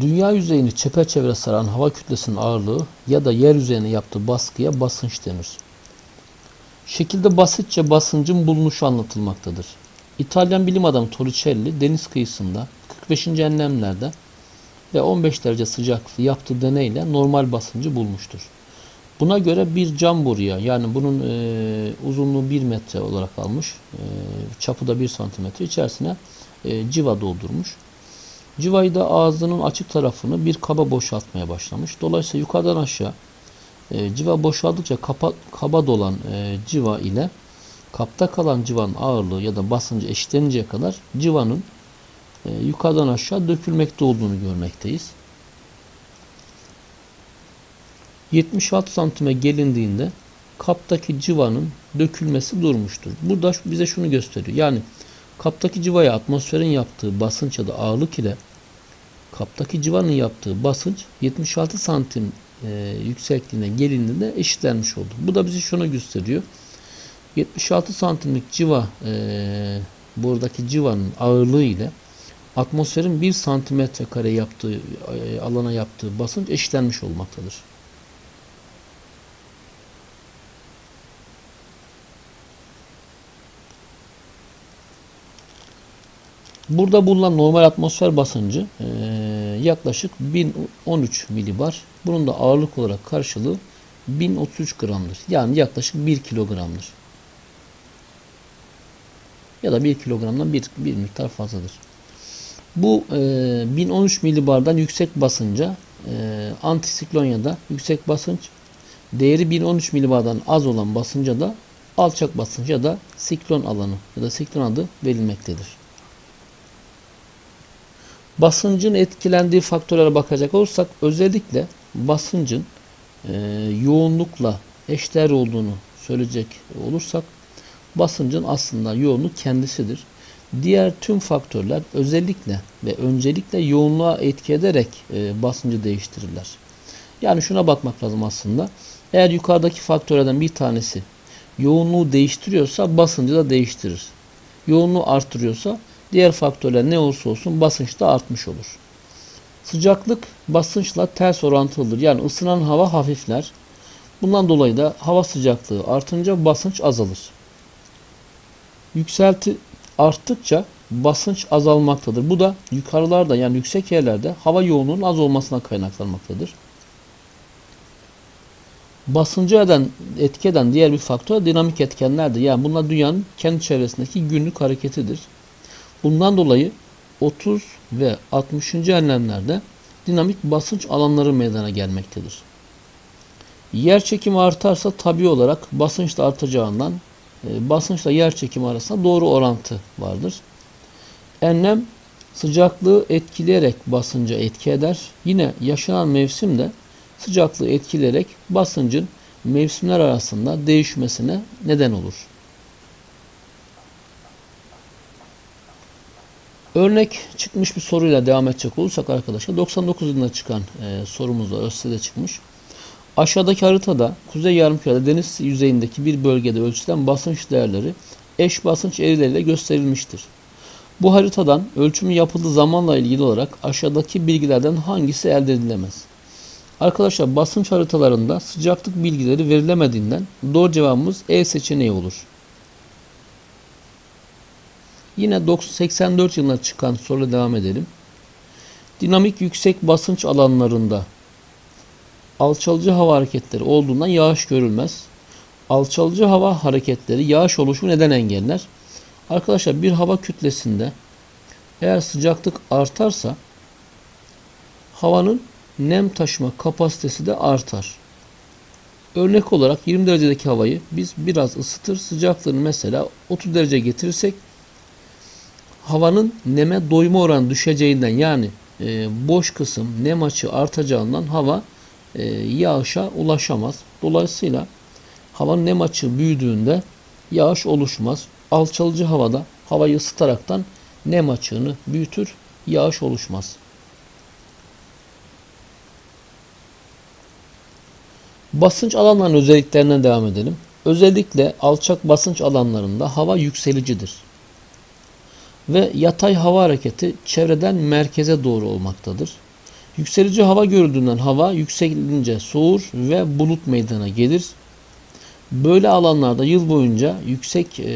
Dünya yüzeyini çepeçevre saran hava kütlesinin ağırlığı ya da yer yüzeyine yaptığı baskıya basınç denir. Şekilde basitçe basıncın bulunuşu anlatılmaktadır. İtalyan bilim adamı Torricelli deniz kıyısında 45. enlemlerde ve 15 derece sıcaklıkta yaptığı deneyle normal basıncı bulmuştur. Buna göre bir cam boruya yani bunun e, uzunluğu 1 metre olarak almış, e, çapı da 1 santimetre içerisine e, civa doldurmuş. Civayı da ağzının açık tarafını bir kaba boşaltmaya başlamış. Dolayısıyla yukarıdan aşağı e, civa boşaldıkça kapa, kaba dolan e, civa ile kapta kalan civanın ağırlığı ya da basıncı eşitleninceye kadar civanın e, yukarıdan aşağı dökülmekte olduğunu görmekteyiz. 76 santime gelindiğinde kaptaki civanın dökülmesi durmuştur. Bu da bize şunu gösteriyor. Yani kaptaki civaya atmosferin yaptığı basınç ya da ağırlık ile kaptaki civanın yaptığı basınç 76 santim e, yüksekliğine gelindiğinde eşitlenmiş oldu. Bu da bize şunu gösteriyor. 76 santimlik civa e, buradaki civanın ağırlığı ile atmosferin 1 santimetre kare yaptığı e, alana yaptığı basınç eşitlenmiş olmaktadır. Burada bulunan normal atmosfer basıncı e, yaklaşık 1013 milibar. Bunun da ağırlık olarak karşılığı 1033 gramdır. Yani yaklaşık 1 kilogramdır. Ya da 1 kilogramdan bir, bir miktar fazladır. Bu e, 1013 milibardan yüksek basınca e, antisiklon da yüksek basınç değeri 1013 milibardan az olan basınca da alçak basınç ya da siklon alanı ya da siklon adı verilmektedir. Basıncın etkilendiği faktörlere bakacak olursak özellikle basıncın e, yoğunlukla eşdeğer olduğunu söyleyecek olursak basıncın aslında yoğunluk kendisidir. Diğer tüm faktörler özellikle ve öncelikle yoğunluğa etki ederek e, basıncı değiştirirler. Yani şuna bakmak lazım aslında. Eğer yukarıdaki faktörlerden bir tanesi yoğunluğu değiştiriyorsa basıncı da değiştirir. Yoğunluğu artırıyorsa diğer faktörler ne olursa olsun basınç da artmış olur. Sıcaklık basınçla ters orantılıdır. Yani ısınan hava hafifler. Bundan dolayı da hava sıcaklığı artınca basınç azalır. Yükselti arttıkça basınç azalmaktadır. Bu da yukarılarda yani yüksek yerlerde hava yoğunluğunun az olmasına kaynaklanmaktadır. Basıncı eden, etki eden diğer bir faktör dinamik etkenlerdir. Yani bunlar dünyanın kendi çevresindeki günlük hareketidir. Bundan dolayı 30 ve 60. enlemlerde dinamik basınç alanları meydana gelmektedir. Yer çekimi artarsa tabi olarak basınç da artacağından e, basınçla yer çekimi arasında doğru orantı vardır. Enlem sıcaklığı etkileyerek basınca etki eder. Yine yaşanan mevsim de sıcaklığı etkileyerek basıncın mevsimler arasında değişmesine neden olur. Örnek çıkmış bir soruyla devam edecek olursak arkadaşlar 99 yılında çıkan e, sorumuz var. ÖSS'de çıkmış. Aşağıdaki haritada Kuzey Yarımküre'de deniz yüzeyindeki bir bölgede ölçülen basınç değerleri eş basınç eğrileriyle gösterilmiştir. Bu haritadan ölçümün yapıldığı zamanla ilgili olarak aşağıdaki bilgilerden hangisi elde edilemez? Arkadaşlar basınç haritalarında sıcaklık bilgileri verilemediğinden doğru cevabımız E seçeneği olur. Yine 84 yılına çıkan soru devam edelim. Dinamik yüksek basınç alanlarında alçalıcı hava hareketleri olduğundan yağış görülmez. Alçalıcı hava hareketleri yağış oluşumu neden engeller? Arkadaşlar bir hava kütlesinde eğer sıcaklık artarsa havanın nem taşıma kapasitesi de artar. Örnek olarak 20 derecedeki havayı biz biraz ısıtır sıcaklığını mesela 30 derece getirirsek havanın neme doyma oranı düşeceğinden yani e, boş kısım nem açı artacağından hava e, yağışa ulaşamaz. Dolayısıyla havanın nem açığı büyüdüğünde yağış oluşmaz. Alçalıcı havada havayı ısıtaraktan nem açığını büyütür, yağış oluşmaz. Basınç alanlarının özelliklerinden devam edelim. Özellikle alçak basınç alanlarında hava yükselicidir. Ve yatay hava hareketi çevreden merkeze doğru olmaktadır. Yükselici hava görüldüğünden hava yükselince soğur ve bulut meydana gelir. Böyle alanlarda yıl boyunca yüksek e,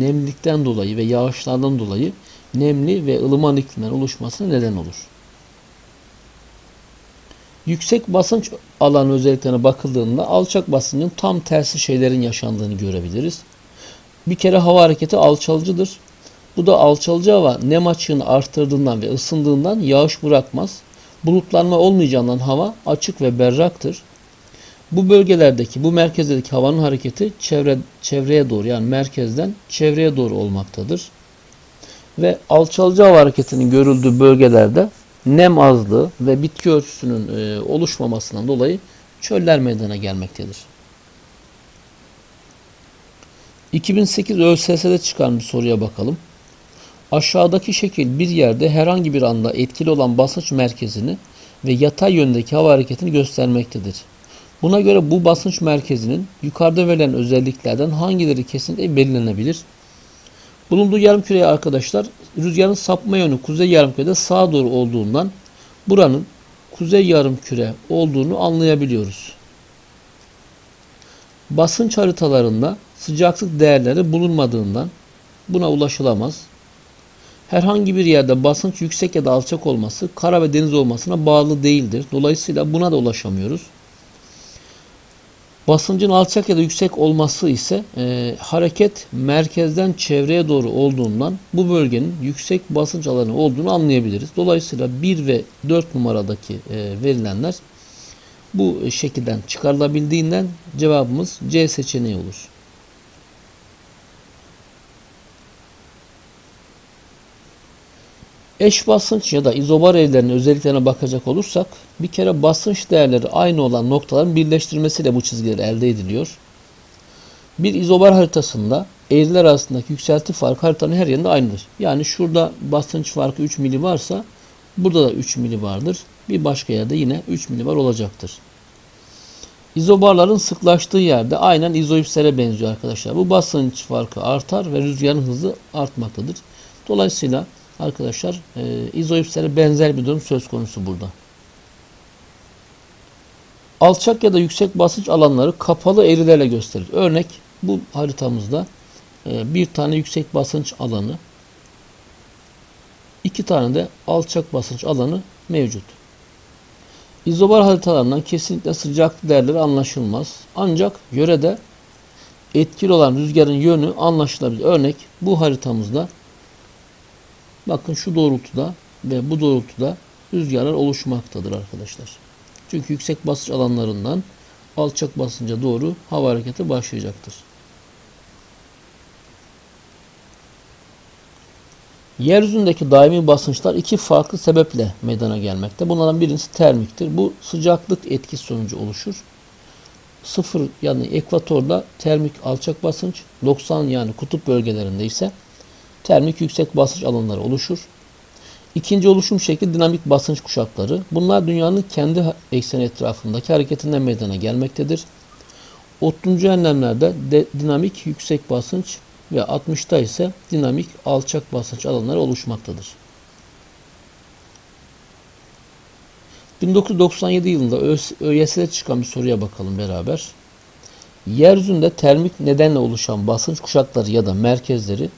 nemlilikten dolayı ve yağışlardan dolayı nemli ve ılıman iklimler oluşmasına neden olur. Yüksek basınç alanı özelliklerine bakıldığında alçak basıncın tam tersi şeylerin yaşandığını görebiliriz. Bir kere hava hareketi alçalıcıdır. Bu da alçalıcı hava nem açığını arttırdığından ve ısındığından yağış bırakmaz. Bulutlanma olmayacağından hava açık ve berraktır. Bu bölgelerdeki, bu merkezdeki havanın hareketi çevre, çevreye doğru yani merkezden çevreye doğru olmaktadır. Ve alçalıcı hava hareketinin görüldüğü bölgelerde nem azlığı ve bitki örtüsünün e, oluşmamasından dolayı çöller meydana gelmektedir. 2008 ÖSS'de çıkan bir soruya bakalım. Aşağıdaki şekil bir yerde herhangi bir anda etkili olan basınç merkezini ve yatay yöndeki hava hareketini göstermektedir. Buna göre bu basınç merkezinin yukarıda verilen özelliklerden hangileri kesinlikle belirlenebilir? Bulunduğu yarımküreye arkadaşlar rüzgarın sapma yönü kuzey yarımkürede sağa doğru olduğundan buranın kuzey yarımküre olduğunu anlayabiliyoruz. Basınç haritalarında sıcaklık değerleri bulunmadığından buna ulaşılamaz. Herhangi bir yerde basınç yüksek ya da alçak olması kara ve deniz olmasına bağlı değildir. Dolayısıyla buna da ulaşamıyoruz. Basıncın alçak ya da yüksek olması ise e, hareket merkezden çevreye doğru olduğundan bu bölgenin yüksek basınç alanı olduğunu anlayabiliriz. Dolayısıyla 1 ve 4 numaradaki e, verilenler bu şekilden çıkarılabildiğinden cevabımız C seçeneği olur. Eş basınç ya da izobar evlerinin özelliklerine bakacak olursak bir kere basınç değerleri aynı olan noktaların birleştirmesiyle bu çizgiler elde ediliyor. Bir izobar haritasında eğriler arasındaki yükselti farkı haritanın her yerinde aynıdır. Yani şurada basınç farkı 3 mili varsa burada da 3 mili vardır. Bir başka yerde yine 3 mili var olacaktır. İzobarların sıklaştığı yerde aynen izoipslere benziyor arkadaşlar. Bu basınç farkı artar ve rüzgarın hızı artmaktadır. Dolayısıyla Arkadaşlar e, izoipslere benzer bir durum söz konusu burada. Alçak ya da yüksek basınç alanları kapalı eğrilerle gösterir. Örnek bu haritamızda e, bir tane yüksek basınç alanı, iki tane de alçak basınç alanı mevcut. İzobar haritalarından kesinlikle sıcaklık değerleri anlaşılmaz. Ancak yörede etkili olan rüzgarın yönü anlaşılabilir. Örnek bu haritamızda Bakın şu doğrultuda ve bu doğrultuda rüzgarlar oluşmaktadır arkadaşlar. Çünkü yüksek basınç alanlarından alçak basınca doğru hava hareketi başlayacaktır. Yeryüzündeki daimi basınçlar iki farklı sebeple meydana gelmekte. Bunlardan birincisi termiktir. Bu sıcaklık etkisi sonucu oluşur. Sıfır yani ekvatorda termik alçak basınç, 90 yani kutup bölgelerinde ise termik yüksek basınç alanları oluşur. İkinci oluşum şekli dinamik basınç kuşakları. Bunlar dünyanın kendi ekseni etrafındaki hareketinden meydana gelmektedir. 30. enlemlerde de dinamik yüksek basınç ve 60'ta ise dinamik alçak basınç alanları oluşmaktadır. 1997 yılında ÖYS'de çıkan bir soruya bakalım beraber. Yeryüzünde termik nedenle oluşan basınç kuşakları ya da merkezleri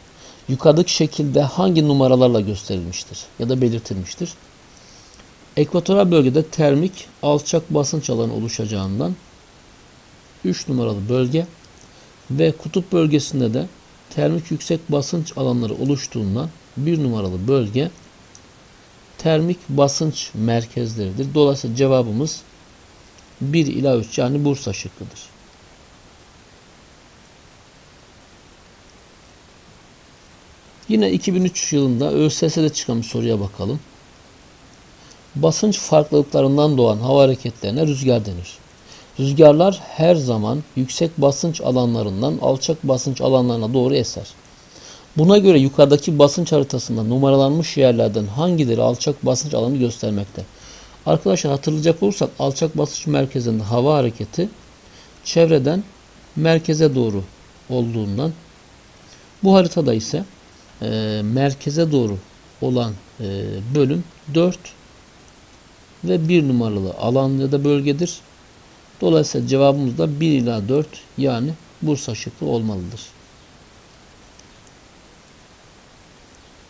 yukarıdaki şekilde hangi numaralarla gösterilmiştir ya da belirtilmiştir? Ekvatoral bölgede termik alçak basınç alanı oluşacağından 3 numaralı bölge ve kutup bölgesinde de termik yüksek basınç alanları oluştuğundan 1 numaralı bölge termik basınç merkezleridir. Dolayısıyla cevabımız 1 ila 3 yani Bursa şıkkıdır. Yine 2003 yılında ÖSS'de çıkan bir soruya bakalım. Basınç farklılıklarından doğan hava hareketlerine rüzgar denir. Rüzgarlar her zaman yüksek basınç alanlarından alçak basınç alanlarına doğru eser. Buna göre yukarıdaki basınç haritasında numaralanmış yerlerden hangileri alçak basınç alanı göstermekte? Arkadaşlar hatırlayacak olursak alçak basınç merkezinde hava hareketi çevreden merkeze doğru olduğundan bu haritada ise e, merkeze doğru olan e, bölüm 4 ve 1 numaralı alan ya da bölgedir. Dolayısıyla cevabımız da 1 ila 4 yani Bursa şıkkı olmalıdır.